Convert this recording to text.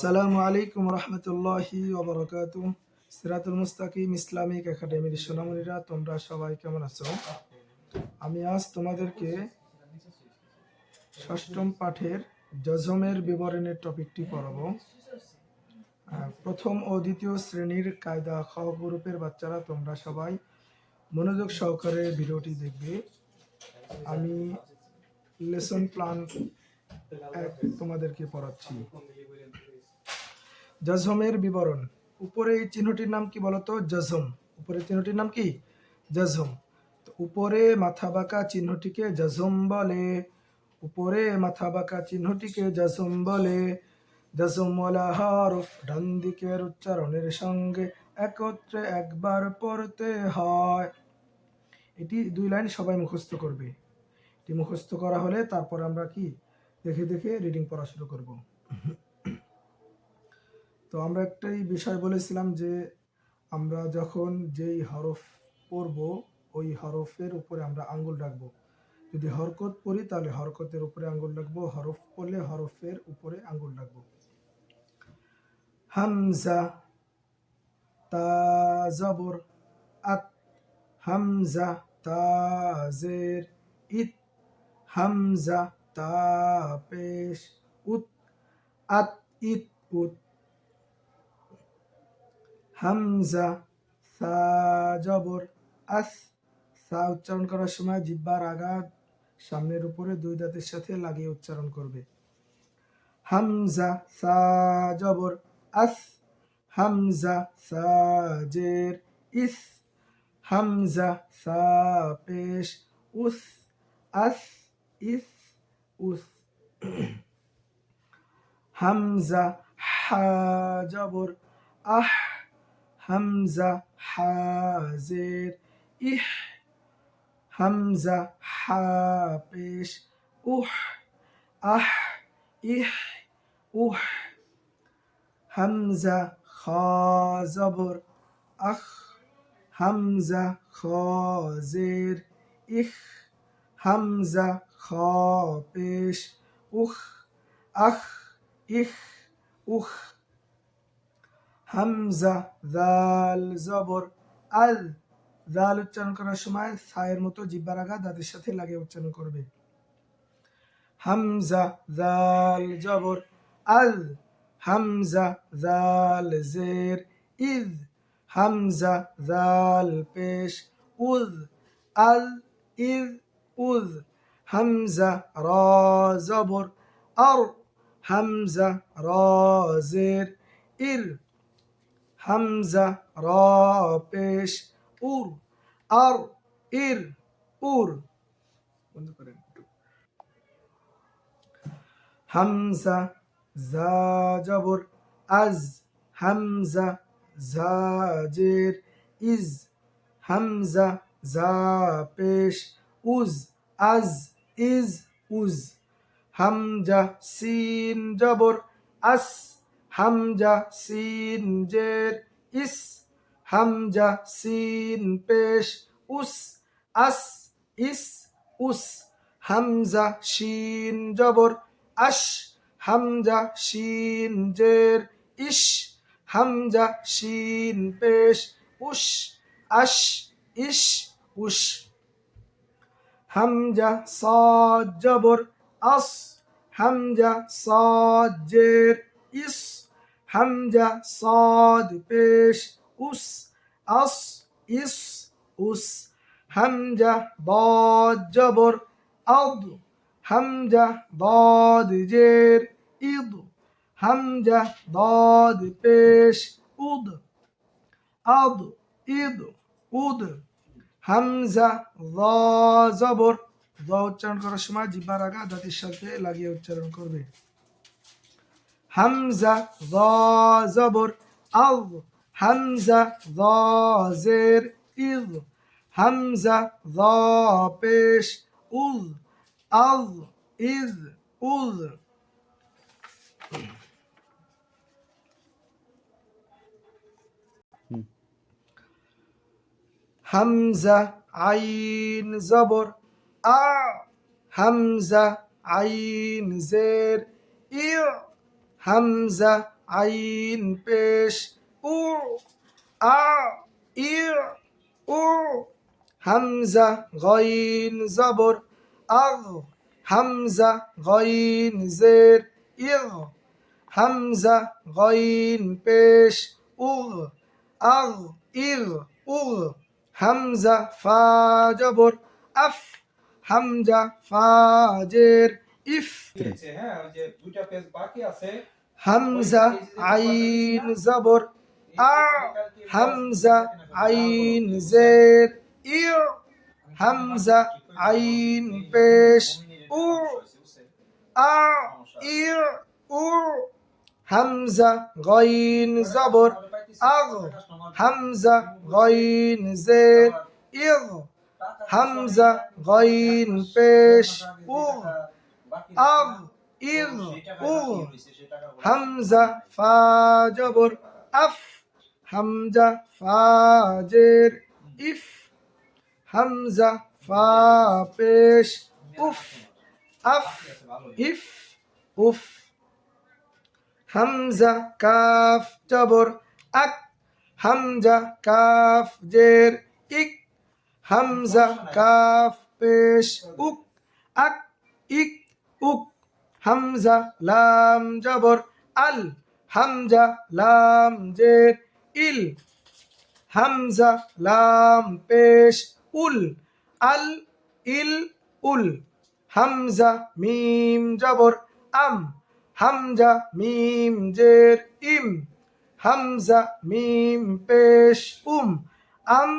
সালামু আলাইকুম রহমতুল্লাহি ওবরাকাত সিরাতুল মুস্তাকিম ইসলামিক একাডেমির সোনামণিরা, তোমরা সবাই কেমন আছো? আমি আজ তোমাদেরকে ষষ্ঠম পাঠের জজমের বিবরণের টপিকটি পড়াবো। প্রথম ও দ্বিতীয় শ্রেণির কায়দা খ গ্রুপের বাচ্চারা, তোমরা সবাই মনোযোগ সহকারে ভিডিওটি দেখবে। আমি লেসন প্ল্যান তোমাদেরকে পড়াচ্ছি। জজমের বিবরণ। উপরে এই চিহ্নটির নাম কি বলতো? জজম উপরে চিহ্নটির নাম কি? জজম উপরে মাথা বাঁকা চিহ্নটিকে জজম বলে। উপরে মাথা বাঁকা চিহ্নটিকে জজম বলে। জজম হরফ ডান দিকের উচ্চারণের সঙ্গে একত্রে একবার পড়তে হয়। এটি দুই লাইন সবাই মুখস্থ করবে। এটি মুখস্থ করা হলে তারপর আমরা কি দেখে দেখে রিডিং পড়া শুরু করব। তো আমরা একটাই বিষয় বলেছিলাম যে, আমরা যখন যেই হরফ পড়ব, ওই হরফের উপরে আমরা আঙ্গুল রাখব। যদি হরকত পড়ি, তাহলে হরকতের উপরে আঙ্গুল রাখব, হরফ পড়লে হরফের উপরে আঙ্গুল রাখব। হামজা, তা জবর, আত, হামজা তাজের ইত, হামজা তা পেশ উত আত ইত উত হামজা, সা জবর, আস, সা উচ্চারণ করার সময় জিব্বার আঘাত সামনের উপরে দুই দাঁতের সাথে লাগিয়ে উচ্চারণ করবে। হামজা, সা জবর, আস। হামজা, সা জের, ইস। হামজা, সা পেশ, উস, আস, ইস। উস হামজা হা জবর আহ হামজা হাজের ইহ হামজা হা পেশ উহ আহ ইহ উহ হামজা খ জবর আখ হামজা খ জের ইখ হামজা খ পেশ উখ আখ ইখ উখ হামজা দাল জবর আল দাল উচ্চারণ করার সময় সায়ের মতো জিব্বার আগা দাঁতের সাথে লাগিয়ে উচ্চারণ করবে। হামজা দাল জবর আল হামজা দাল জের ইদ হামজা দাল পেশ উদ আল ইদ উদ হামজা র জবর আর হামজা র জের ইর, হামজা র পেশ উর, আর ইর উর। বন্ধ করেন হামজা জা জবর আজ হামজা জা জের ইজ হামজা জা পেশ উজ আজ ইজ উজ। হামজা সিন জবর আস। হামজা সিন জের ইস। হামজা সিন পেশ উস। আস ইস উস। হামজা শিন জবর আশ হামজা শিন জের ইশ হামজা শিন পেশ উশ আশ ইশ উশ হামজা সদ জবর আস, হামজা সদ জের ইস, হামজা সদ পেশ উস, আস, ইস, উস, হামজা বদ জবর আদ, হামজা বদ জের ইদ, হামজা বদ পেশ উদ, আদ, ইদ, উদ। হামজা য জবর য উচ্চারণ করার সময় জিব্বার আগা দাঁতের সাথে লাগিয়ে উচ্চারণ করবে। হামজা য জবর আল, হামজা য জের ইদ হামজা য পেশ উল, আল ইদ উল। হামজা আইন জবর। আ, হামজা আইন জের। ইউ হামজা আইন পেশ। উ, আ ইর উ, হামজা গইন জবর। আগ হামজা গইন জের। ইগ হামজা গইন পেশ। উগ আগ ইগ উগ হামজা ফা জবর আফ, হামজা ফাজের ইফ। হামজা আইন জবর আ, হামজা আইন জের ইর হামজা আইন পেশ উ, আ ইর উ। হামজা গইন জবর আগ হামজা গইন জের ইগ হামজা গইন পেশ উ আগ ইগ উ হামজা ফা জবর আফ, হামজা ফাজের ইফ, হামজা ফা পেশ উফ, আফ ইফ, উফ, হামজা কাফ জবর আক, হামজা, কাফ, জের, ইক, হামজা, কাফ, পেশ, উক, আক, ইক, উক, হামজা, লাম, জবর, আল, হামজা, লাম, জের, ইল, হামজা, লাম, পেশ, উল, আল, ইল, উল, হামজা, মিম, জবর, আম, হামজা, মিম, জের, ইম হামজা মিম পেশ উম আম